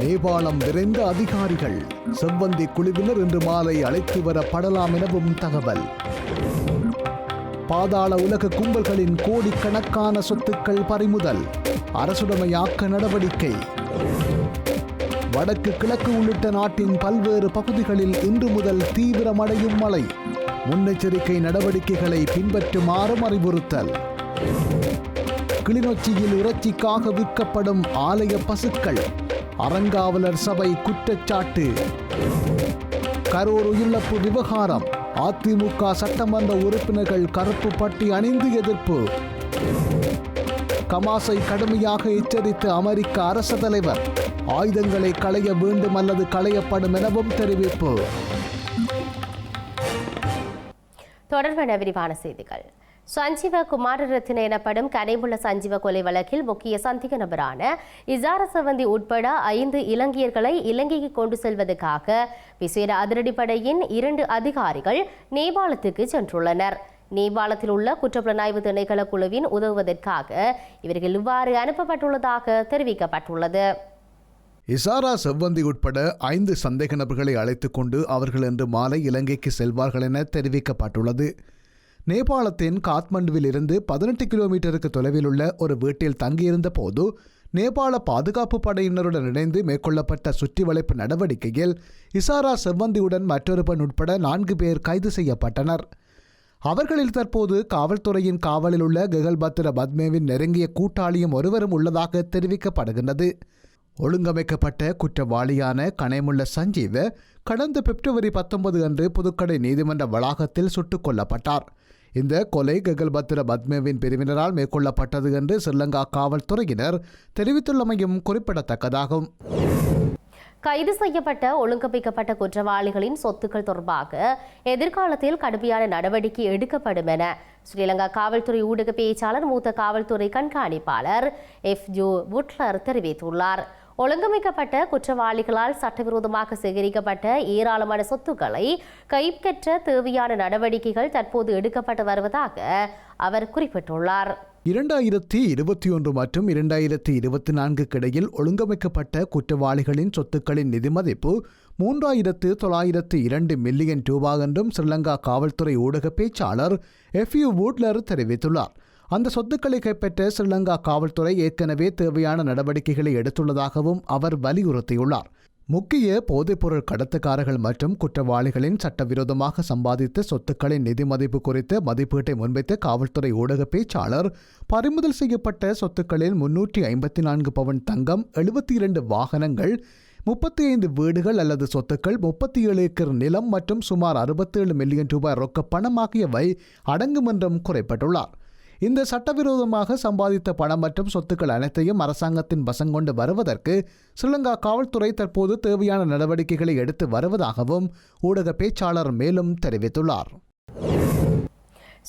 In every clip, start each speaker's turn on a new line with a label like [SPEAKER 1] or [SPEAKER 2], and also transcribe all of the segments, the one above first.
[SPEAKER 1] நேபாளம் விரைந்த அதிகாரிகள் செவ்வந்தி குழுவினர் இன்று மாலை அழைத்து வரப்படலாம் எனவும் தகவல். பாதாள உலக கும்பல்களின் கோடிக்கணக்கான சொத்துக்கள் பறிமுதல் அரசுடமையாக்க நடவடிக்கை. வடக்கு கிழக்கு உள்ளிட்ட நாட்டின் பல்வேறு பகுதிகளில் இன்று முதல் தீவிரமடையும் மழை. முன்னெச்சரிக்கை நடவடிக்கைகளை பின்பற்றுமாறும் அறிவுறுத்தல். கிளிநொச்சியில் இறைச்சிக்காக விற்கப்படும் ஆலய பசுக்கள் அறங்காவலர் சபை குற்றச்சாட்டு. கரூர் உயிரிழப்பு விவகாரம். அதிமுக சட்டமன்ற உறுப்பினர்கள் கருப்பு பட்டி அணிந்து எதிர்ப்பு. கமாசை கடுமையாக எச்சரித்த அமெரிக்க அரச தலைவர் ஆயுதங்களை களைய வேண்டும் அல்லது களையப்படும் எனவும் தெரிவிப்பு.
[SPEAKER 2] தொடர்பான விரிவான செய்திகள். சஞ்சீவ குமாரரத்ன எனப்படும் கனைமுள்ள சஞ்சீவ கொலை வழக்கில் முக்கிய சந்தேக நபரான இசார சவந்தி உட்பட ஐந்து இலங்கையர்களை இலங்கைக்கு கொண்டு செல்வதற்காக விசேட அதிரடிப்படையின் இரண்டு அதிகாரிகள் நேபாளத்துக்கு சென்றுள்ளனர். நேபாளத்தில் உள்ள குற்றப்புலனாய்வு திணைக்கள குழுவின் உதவுவதற்காக இவர்கள் இவ்வாறு அனுப்பப்பட்டுள்ளதாக தெரிவிக்கப்பட்டுள்ளது.
[SPEAKER 1] இசாரா செவ்வந்தி உட்பட ஐந்து சந்தேக நபர்களை அழைத்துக் கொண்டு அவர்கள் இன்று மாலை இலங்கைக்கு செல்வார்கள் என தெரிவிக்கப்பட்டுள்ளது. நேபாளத்தின் காத்மண்டுவில் இருந்து பதினெட்டு கிலோமீட்டருக்கு தொலைவில் உள்ள ஒரு வீட்டில் தங்கியிருந்த போது நேபாள பாதுகாப்பு படையினருடன் இணைந்து மேற்கொள்ளப்பட்ட சுற்றி வளைப்பு நடவடிக்கையில் இசாரா செவ்வந்தியுடன் மற்றொரு பெண் உட்பட நான்கு பேர் கைது செய்யப்பட்டனர். அவர்களில் தற்போது காவல்துறையின் காவலில் உள்ள கெகல்பத்திர பத்மேவின் நெருங்கிய கூட்டாளியும் ஒருவரும் உள்ளதாக தெரிவிக்கப்படுகின்றது. ஒழுங்கமைக்கப்பட்ட குற்றவாளியான கனைமுள்ள சஞ்சீவ கடந்த பிப்ரவரி பத்தொன்பது அன்று புதுக்கடை நீதிமன்ற வளாகத்தில் சுட்டுக் கொல்லப்பட்டார். இந்த கொலை ககல்பத்திர பத்மேவின் பிரிவினரால் மேற்கொள்ளப்பட்டது என்று ஸ்ரீலங்கா காவல்துறையினர் தெரிவித்துள்ளமையும் குறிப்பிடத்தக்கதாகும்.
[SPEAKER 2] கைது செய்யப்பட்ட ஒழுங்கமைக்கப்பட்ட குற்றவாளிகளின் சொத்துக்கள் தொடர்பாக எதிர்காலத்தில் கடுமையான நடவடிக்கை எடுக்கப்படும் என ஸ்ரீலங்கா காவல்துறை ஊடக பேச்சாளர் மூத்த காவல்துறை கண்காணிப்பாளர் எஃப் ஜோ புட்லர் தெரிவித்துள்ளார். ஒழுங்கமைக்கப்பட்ட குற்றவாளிகளால் சட்டவிரோதமாக சேகரிக்கப்பட்ட ஏராளமான சொத்துக்களை கைப்பற்ற தேவையான நடவடிக்கைகள் தற்போது எடுக்கப்பட்டு வருவதாக அவர் குறிப்பிட்டுள்ளார்.
[SPEAKER 1] இரண்டாயிரத்தி இருபத்தி ஒன்று மற்றும் இரண்டாயிரத்தி இருபத்தி நான்குக்கு இடையில் ஒழுங்கமைக்கப்பட்ட குற்றவாளிகளின் சொத்துக்களின் நிதி மதிப்பு மூன்றாயிரத்து தொள்ளாயிரத்து இரண்டு மில்லியன் ரூபாய் என்றும் ஸ்ரீலங்கா காவல்துறை ஊடக பேச்சாளர் எஃப் யூ வூட்லர் தெரிவித்துள்ளார். அந்த சொத்துக்களை கைப்பற்ற ஸ்ரீலங்கா காவல்துறை ஏற்கனவே தேவையான நடவடிக்கைகளை எடுத்துள்ளதாகவும் அவர் வலியுறுத்தியுள்ளார். முக்கிய போதைப்பொருள் கடத்துக்காரர்கள் மற்றும் குற்றவாளிகளின் சட்டவிரோதமாக சம்பாதித்த சொத்துக்களின் நிதி மதிப்பு குறித்த மதிப்பீட்டை முன்வைத்த காவல்துறை ஊடக பேச்சாளர் பறிமுதல் செய்யப்பட்ட சொத்துக்களில் முன்னூற்றி ஐம்பத்தி நான்கு பவன் தங்கம் எழுபத்தி இரண்டு வாகனங்கள் முப்பத்தி ஐந்து வீடுகள் அல்லது சொத்துக்கள் முப்பத்தி ஏழு ஏக்கர் நிலம் மற்றும் சுமார் அறுபத்தேழு மில்லியன் ரூபாய் ரொக்க பணம் ஆகியவை அடங்கும் என்றும் குறைப்பட்டுள்ளார். இந்த சட்டவிரோதமாக சம்பாதித்த பணம் மற்றும் சொத்துக்கள் அனைத்தையும் அரசாங்கத்தின் வசங்கொண்டு வருவதற்கு ஸ்ரீலங்கா காவல்துறை தற்போது தேவையான நடவடிக்கைகளை எடுத்து வருவதாகவும் ஊடக பேச்சாளர் மேலும் தெரிவித்துள்ளார்.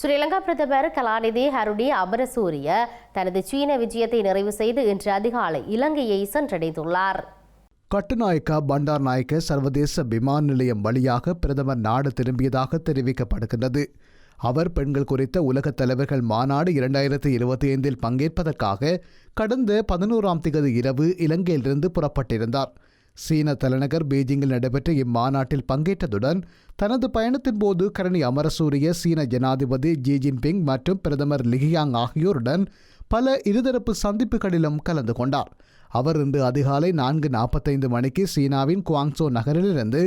[SPEAKER 2] ஸ்ரீலங்கா பிரதமர் கலாநிதி ஹருடி அமரசூரிய தனது சீன விஜயத்தை நிறைவு செய்து இன்று அதிகாலை இலங்கையை சென்றடைந்துள்ளார்.
[SPEAKER 1] கட்டுநாயக்கா பண்டார் நாயக்க சர்வதேச விமான நிலையம் வழியாக பிரதமர் நாடு திரும்பியதாக தெரிவிக்கப்படுகின்றது. அவர் பெண்கள் குறித்த உலகத் தலைவர்கள் மாநாடு இரண்டாயிரத்தி இருபத்தி ஐந்தில் பங்கேற்பதற்காக கடந்த பதினோராம் திகதி இரவு இலங்கையிலிருந்து புறப்பட்டிருந்தார். சீன தலைநகர் பீஜிங்கில் நடைபெற்ற இம்மாநாட்டில் பங்கேற்றதுடன் தனது பயணத்தின் போது கரணி அமரசூரிய சீன ஜனாதிபதி ஜி ஜின்பிங் மற்றும் பிரதமர் லிகியாங் ஆகியோருடன் பல இருதரப்பு சந்திப்புகளிலும் கலந்து கொண்டார். அவர் இன்று அதிகாலை நான்கு நாற்பத்தைந்து மணிக்கு சீனாவின் குவாங்சோ நகரிலிருந்து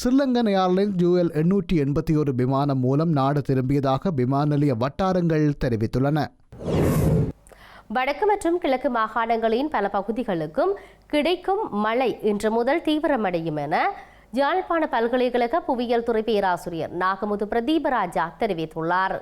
[SPEAKER 1] ஸ்ரீலங்கன் ஏர்லைன்ஸ் ஜூஎல் எண்ணூற்றி எண்பத்தி ஒரு விமானம் மூலம் நாடு திரும்பியதாக விமான நிலைய வட்டாரங்கள் தெரிவித்துள்ளன.
[SPEAKER 2] வடக்கு மற்றும் கிழக்கு மாகாணங்களின் பல பகுதிகளுக்கும் கிடைக்கும் மழை இன்று முதல் தீவிரமடையும் என யாழ்ப்பாண பல்கலைக்கழக புவியியல் துறை பேராசிரியர் நாகமுது பிரதீபராஜா தெரிவித்துள்ளார்.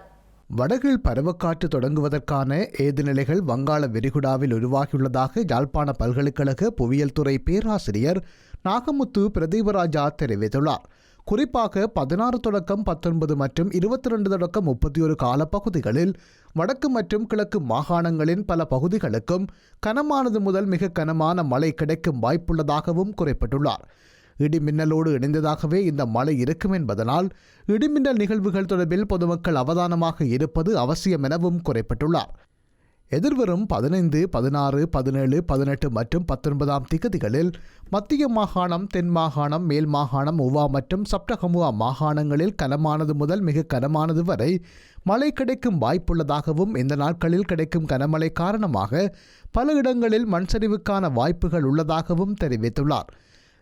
[SPEAKER 1] வடகில் பருவக்காற்று தொடங்குவதற்கான ஏதுநிலைகள் வங்காள விரிகுடாவில் உருவாகியுள்ளதாக யாழ்ப்பாண பல்கலைக்கழக புவியியல் துறை பேராசிரியர் நாகமுத்து பிரதீபராஜா தெரிவித்துள்ளார். குறிப்பாக பதினாறு தொடக்கம் பத்தொன்பது மற்றும் இருபத்தி ரெண்டு தொடக்கம் முப்பத்தி ஒரு காலப்பகுதிகளில் வடக்கு மற்றும் கிழக்கு மாகாணங்களின் பல பகுதிகளுக்கும் கனமானது முதல் மிக கனமான மழை கிடைக்கும் வாய்ப்புள்ளதாகவும் குறிப்பிட்டுள்ளார். இடிமின்னலோடு இணைந்ததாகவே இந்த மழை இருக்கும் என்பதனால் இடிமின்னல் நிகழ்வுகள் தொடர்பில் பொதுமக்கள் அவதானமாக இருப்பது அவசியம் எனவும் குறிப்பிட்டுள்ளார். எதிர்வரும் பதினைந்து பதினாறு பதினேழு பதினெட்டு மற்றும் பத்தொன்பதாம் திகதிகளில் மத்திய மாகாணம் தென் மாகாணம் மேல் மாகாணம் உவா மற்றும் சப்டகமுவா மாகாணங்களில் கனமானது முதல் மிக கனமானது வரை மழை கிடைக்கும் வாய்ப்புள்ளதாகவும் இந்த நாட்களில் கிடைக்கும் கனமழை காரணமாக பல இடங்களில் மண்சரிவுக்கான வாய்ப்புகள் உள்ளதாகவும் தெரிவித்துள்ளார்.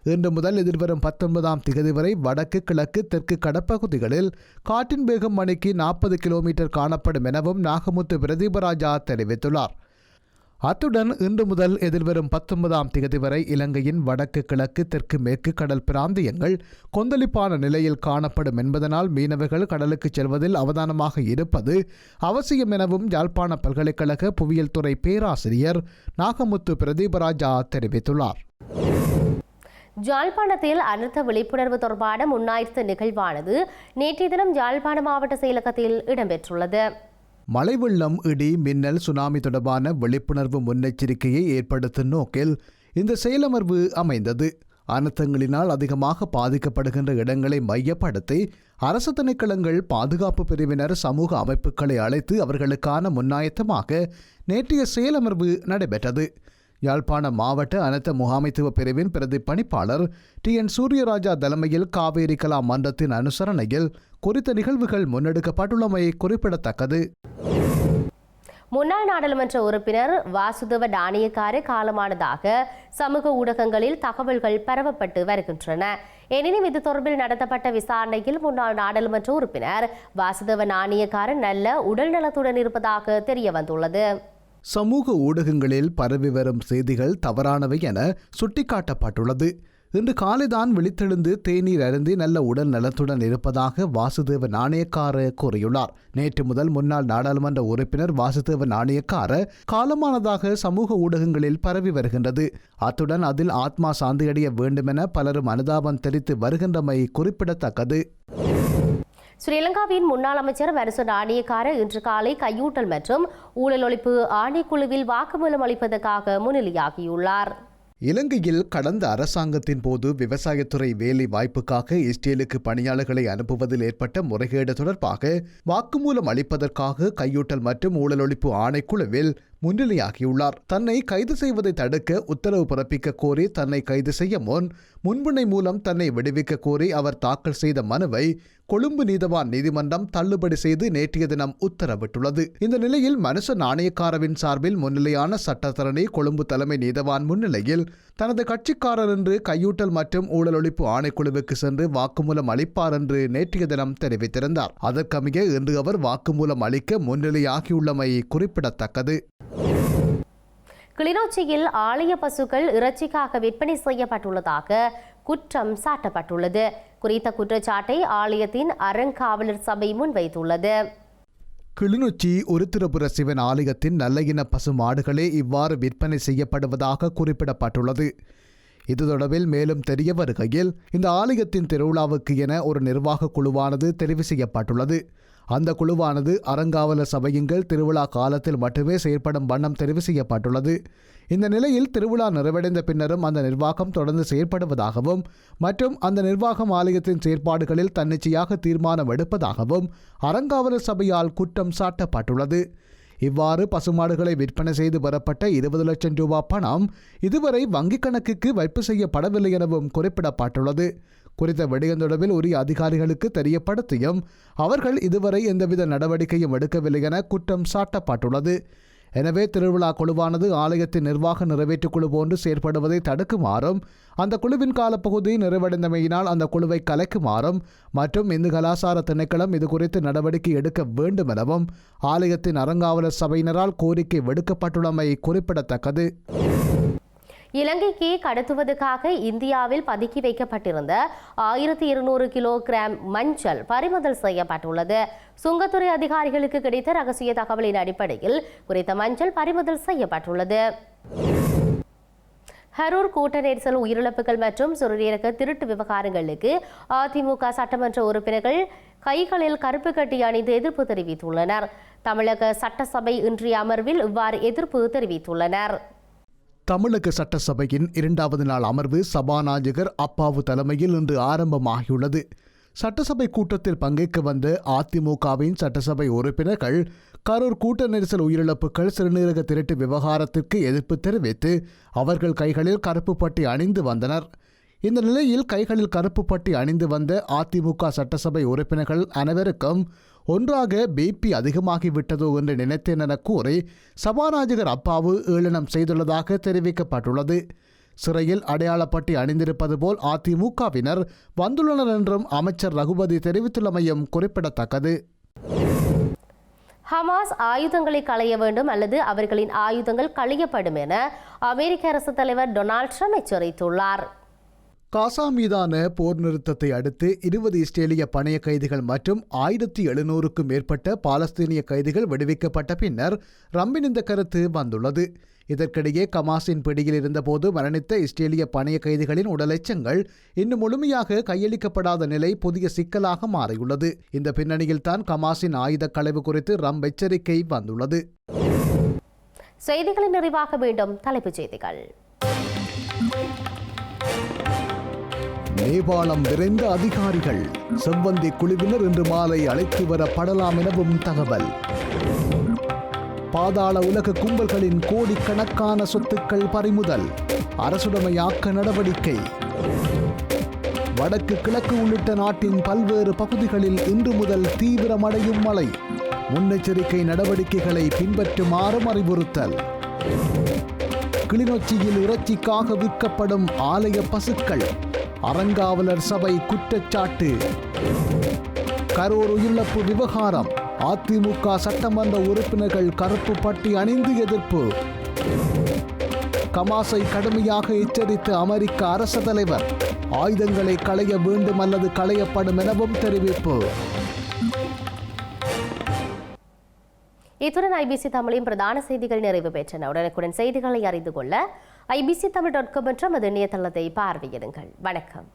[SPEAKER 1] இன்று முதல் எதிர்வரும் பத்தொன்பதாம் திகதி வரை வடக்கு கிழக்கு தெற்கு கடற்பகுதிகளில் காற்றின் வேகம் மணிக்கு நாற்பது கிலோமீட்டர் காணப்படும் எனவும் நாகமுத்து பிரதீபராஜா தெரிவித்துள்ளார். அத்துடன் இன்று முதல் எதிர்வரும் பத்தொன்பதாம் திகதி வரை இலங்கையின் வடக்கு கிழக்கு தெற்கு மேற்கு கடல் பிராந்தியங்கள் கொந்தளிப்பான நிலையில் காணப்படும் என்பதனால் மீனவர்கள் கடலுக்கு செல்வதில் அவதானமாக இருப்பது அவசியம் எனவும் யாழ்ப்பாண பல்கலைக்கழக புவியியல் துறை பேராசிரியர் நாகமுத்து பிரதீபராஜா தெரிவித்துள்ளார்.
[SPEAKER 2] ஜாழ்ப்பாணத்தில் அனர்த்த விழிப்புணர்வு தொடர்பான முன்னாயிரத்து நிகழ்வானது நேற்றைய தினம் ஜாழ்ப்பாண மாவட்ட செயலகத்தில் இடம்பெற்றுள்ளது.
[SPEAKER 1] மழை வெள்ளம் இடி மின்னல் சுனாமி தொடர்பான விழிப்புணர்வு முன்னெச்சரிக்கையை ஏற்படுத்தும் நோக்கில் இந்த செயலமர்வு அமைந்தது. அனர்த்தங்களினால் அதிகமாக பாதிக்கப்படுகின்ற இடங்களை மையப்படுத்தி அரசு திணைக்களங்கள் பாதுகாப்பு பிரிவினர் சமூக அமைப்புகளை அழைத்து அவர்களுக்கான முன்னாயத்தமாக நேற்றைய செயலமர்வு நடைபெற்றது. யாழ்ப்பாண மாவட்ட அனர்த்த முகாமைத்துவ பிரிவின் பிரதி பணிப்பாளர் டி என் சூரியராஜா தலைமையில் காவேரி கலா மன்றத்தின் அனுசரணையில் குறித்த நிகழ்வுகள் முன்னெடுக்கப்பட்டுள்ளமை குறிப்பிடத்தக்கது.
[SPEAKER 2] முன்னாள் நாடாளுமன்ற உறுப்பினர் வாசுதேவ நாணயக்காரு காலமானதாக சமூக ஊடகங்களில் தகவல்கள் பரவப்பட்டு வருகின்றன. எனினும் இது தொடர்பில் நடத்தப்பட்ட விசாரணையில் முன்னாள் நாடாளுமன்ற உறுப்பினர் வாசுதேவ நாணயக்காரன் நல்ல உடல் நலத்துடன் இருப்பதாக தெரிய வந்துள்ளது
[SPEAKER 1] சமூக ஊடகங்களில் பரவி வரும் செய்திகள் தவறானவை என சுட்டிக்காட்டப்பட்டுள்ளது. இன்று காலைதான் விழித்தெழுந்து தேநீர் அருந்தி நல்ல உடல் நலத்துடன் இருப்பதாக வாசுதேவ நாணயக்கார கூறியுள்ளார். நேற்று முதல் முன்னாள் நாடாளுமன்ற உறுப்பினர் வாசுதேவ நாணயக்கார காலமானதாக சமூக ஊடகங்களில் பரவி வருகின்றது. அத்துடன் அதில் ஆத்மா சாந்தியடைய வேண்டுமென பலரும் அனுதாபம் தெரிவித்து வருகின்றமை குறிப்பிடத்தக்கது.
[SPEAKER 2] ஸ்ரீலங்காவின் முன்னாள் அமைச்சர் வருச நாணயக்கார இன்று காலை கையூட்டல் மற்றும் ஊழல் ஒழிப்பு ஆணைக்குழுவில் வாக்குமூலம் அளிப்பதற்காக முன்னிலையாகியுள்ளார்.
[SPEAKER 1] இலங்கையில் கடந்த அரசாங்கத்தின் போது விவசாயத்துறை வேலை வாய்ப்புக்காக இஸ்ரேலுக்கு பணியாளர்களை அனுப்புவதில் ஏற்பட்ட முறைகேடு தொடர்பாக வாக்குமூலம் அளிப்பதற்காக கையூட்டல் மற்றும் ஊழல் ஒழிப்பு ஆணைக்குழுவில் முன்னிலையாகியுள்ளார். தன்னை கைது செய்வதை தடுக்க உத்தரவு பிறப்பிக்க கோரி தன்னை கைது செய்ய முன் முன்பிணை மூலம் தன்னை விடுவிக்க கோரி அவர் தாக்கல் செய்த மனுவை கொழும்பு நீதவான் நீதிமன்றம் தள்ளுபடி செய்து நேற்றைய தினம் உத்தரவிட்டுள்ளது. இந்த நிலையில் மனுஷ நாணயக்காரவின் சார்பில் முன்னிலையான சட்டத்தரணி கொழும்பு தலைமை நீதவான் முன்னிலையில் தனது கட்சிக்காரர் என்று கையூட்டல் மற்றும் ஊழல் ஒழிப்பு ஆணைக்குழுவுக்கு சென்று வாக்குமூலம் அளிப்பார் என்று நேற்றைய தினம் தெரிவித்திருந்தார். அதற்கமைய இன்று அவர் வாக்குமூலம் அளிக்க முன்னிலையாகியுள்ளமை குறிப்பிடத்தக்கது.
[SPEAKER 2] கிளிநொச்சியில் ஆலய பசுக்கள் இறைச்சிக்காக விற்பனை செய்யப்பட்டுள்ளதாக குற்றம் சாட்டப்பட்டுள்ளது. குறித்த குற்றச்சாட்டை ஆலயத்தின் அறங்காவலர் சபை முன்வைத்துள்ளது.
[SPEAKER 1] கிளிநொச்சி உருத்திரபுர சிவன் ஆலயத்தின் நல்ல இன பசு மாடுகளே இவ்வாறு விற்பனை செய்யப்படுவதாக குறிப்பிடப்பட்டுள்ளது. இது தொடர்பில் மேலும் தெரிய வருகையில் இந்த ஆலயத்தின் திருவிழாவுக்கு என ஒரு நிர்வாக குழுவானது தெரிவு செய்யப்பட்டுள்ளது. அந்த குழுவானது அறங்காவலர் சபையுங்கள் திருவிழா காலத்தில் மட்டுமே செயற்படும் வண்ணம் தெரிவு செய்யப்பட்டுள்ளது. இந்த நிலையில் திருவிழா நிறைவடைந்த பின்னரும் அந்த நிர்வாகம் தொடர்ந்து செயற்படுவதாகவும் மற்றும் அந்த நிர்வாகம் ஆலயத்தின் செயற்பாடுகளில் தன்னிச்சையாக தீர்மானம் எடுப்பதாகவும் அறங்காவலர் சபையால் குற்றம் சாட்டப்பட்டுள்ளது. இவ்வாறு பசுமாடுகளை விற்பனை செய்து பெறப்பட்ட இருபது லட்சம் ரூபாய் பணம் இதுவரை வங்கிக் கணக்குக்கு வைப்பு செய்யப்படவில்லை எனவும் குறிப்பிடப்பட்டுள்ளது. குறித்த விடயம் தொடர்பில் உரிய அதிகாரிகளுக்கு தெரியப்படுத்தியும் அவர்கள் இதுவரை எந்தவித நடவடிக்கையும் எடுக்கவில்லை என குற்றம் சாட்டப்பட்டுள்ளது. எனவே திருவிழா குழுவானது ஆலயத்தின் நிர்வாக நிறைவேற்றுக் குழு போன்று செயற்படுவதை தடுக்குமாறும் அந்த குழுவின் காலப்பகுதி நிறைவடைந்தமையினால் அந்த குழுவை கலைக்குமாறும் மற்றும் இந்து கலாசார திணைக்களம் இது குறித்து நடவடிக்கை எடுக்க வேண்டும் எனவும் ஆலயத்தின் அறங்காவலர் சபையினரால் கோரிக்கை விடுக்கப்பட்டுள்ளமை குறிப்பிடத்தக்கது.
[SPEAKER 2] இலங்கைக்கு கடத்துவதற்காக இந்தியாவில் பதுக்கி வைக்கப்பட்டிருந்த ஆயிரத்தி இருநூறு கிலோகிராம் மஞ்சள் பறிமுதல் செய்யப்பட்டுள்ளது. சுங்கத்துறை அதிகாரிகளுக்கு கிடைத்த ரகசிய தகவலின் அடிப்படையில் குறித்த மஞ்சள் பறிமுதல் செய்யப்பட்டுள்ளது. ஹரூர் கூட்ட நெரிசல் உயிரிழப்புகள் மற்றும் சிறுநீரக திருட்டு விவகாரங்களுக்கு அதிமுக சட்டமன்ற உறுப்பினர்கள் கைகளில் கருப்பு கட்டி அணிந்து எதிர்ப்பு தெரிவித்துள்ளனர். தமிழக சட்டசபை இன்றைய அமர்வில் இவ்வாறு எதிர்ப்பு தெரிவித்துள்ளனர்.
[SPEAKER 1] தமிழக சட்டசபையின் இரண்டாவது நாள் அமர்வு சபாநாயகர் அப்பாவு தலைமையில் இன்று ஆரம்பமாகியுள்ளது. சட்டசபை கூட்டத்தில் பங்கேற்க வந்த அதிமுகவின் சட்டசபை உறுப்பினர்கள் கரூர் கூட்ட நெரிசல் உயிரிழப்புகள் சிறுநீரக திருட்டு விவகாரத்திற்கு எதிர்ப்பு தெரிவித்து அவர்கள் கைகளில் கருப்பு பட்டி அணிந்து வந்தனர். இந்த நிலையில் கைகளில் கருப்பு பட்டி அணிந்து வந்த அதிமுக சட்டசபை உறுப்பினர்கள் அனைவருக்கும் ஒன்றாக பிபி அதிகமாகிவிட்டதோ என்று நினைத்தேன் என கூறி சபாநாயகர் அப்பாவு ஏளனம் செய்துள்ளதாக தெரிவிக்கப்பட்டுள்ளது. சிறையில் அடையாளப்பட்டி அணிந்திருப்பது போல் அதிமுகவினர் வந்துள்ளனர் என்றும் அமைச்சர் ரகுபதி தெரிவித்துள்ளமையும் குறிப்பிடத்தக்கது.
[SPEAKER 2] ஹமாஸ் ஆயுதங்களை களைய வேண்டும் அல்லது அவர்களின் ஆயுதங்கள் களையப்படும் என அமெரிக்க அரசு தலைவர் டொனால்ட் ட்ரம்ப் எச்சரித்துள்ளார்.
[SPEAKER 1] காசா மீதான போர் நிறுத்தத்தை அடுத்து இருபது இஸ்ரேலிய பணைய கைதிகள் மற்றும் ஆயிரத்தி எழுநூறுக்கும் மேற்பட்ட பாலஸ்தீனிய கைதிகள் விடுவிக்கப்பட்ட பின்னர் ரம்பின் இந்த கருத்து வந்துள்ளது. இதற்கிடையே கமாஸின் பிடியில் இருந்தபோது மரணித்த இஸ்ரேலிய பணைய கைதிகளின் உடலெச்சங்கள் இன்னும் முழுமையாக கையளிக்கப்படாத நிலை புதிய சிக்கலாக மாறியுள்ளது. இந்த பின்னணியில் தான் கமாஸின் ஆயுத களைவு குறித்து ரம்ப் எச்சரிக்கை வந்துள்ளது.
[SPEAKER 2] செய்திகளின் நிறைவாக மீண்டும் தலைப்புச் செய்திகள்.
[SPEAKER 1] நேபாளம் விரைந்த அதிகாரிகள் செவ்வந்தி குழுவினர் இன்று மாலை அழைத்து வரப்படலாம் எனவும் தகவல். பாதாள உலக கும்பல்களின் கோடிக்கணக்கான சொத்துக்கள் பறிமுதல் அரசுடைமையாக்க நடவடிக்கை. வடக்கு கிழக்கு உள்ளிட்ட நாட்டின் பல்வேறு பகுதிகளில் இன்று முதல் தீவிரமடையும் மழை. முன்னெச்சரிக்கை நடவடிக்கைகளை பின்பற்றுமாறும் அறிவுறுத்தல். கிளிநொச்சியில் இறைச்சிக்காக விற்கப்படும் ஆலய பசுக்கள் அறங்காவலர் சபை குற்றச்சாட்டு. கரூர் உயிரிழப்பு விவகாரம். அதிமுக சட்டமன்ற உறுப்பினர்கள் கருப்பு பட்டி அணிந்து எதிர்ப்பு. கமாசை கடுமையாக எச்சரித்த அமெரிக்க அரச தலைவர் ஆயுதங்களை களைய வேண்டும் அல்லது களையப்படும் எனவும் தெரிவிப்பு.
[SPEAKER 2] இத்துடன் ஐபிசி தமிழின் பிரதான செய்திகள் நிறைவு பெற்றன. உடனுக்குடன் செய்திகளை அறிந்து கொள்ள ஐபிசி தமிழ் டாட் காம் என்ற நமது இணையதளத்தை பார்வையிடுங்கள். வணக்கம்.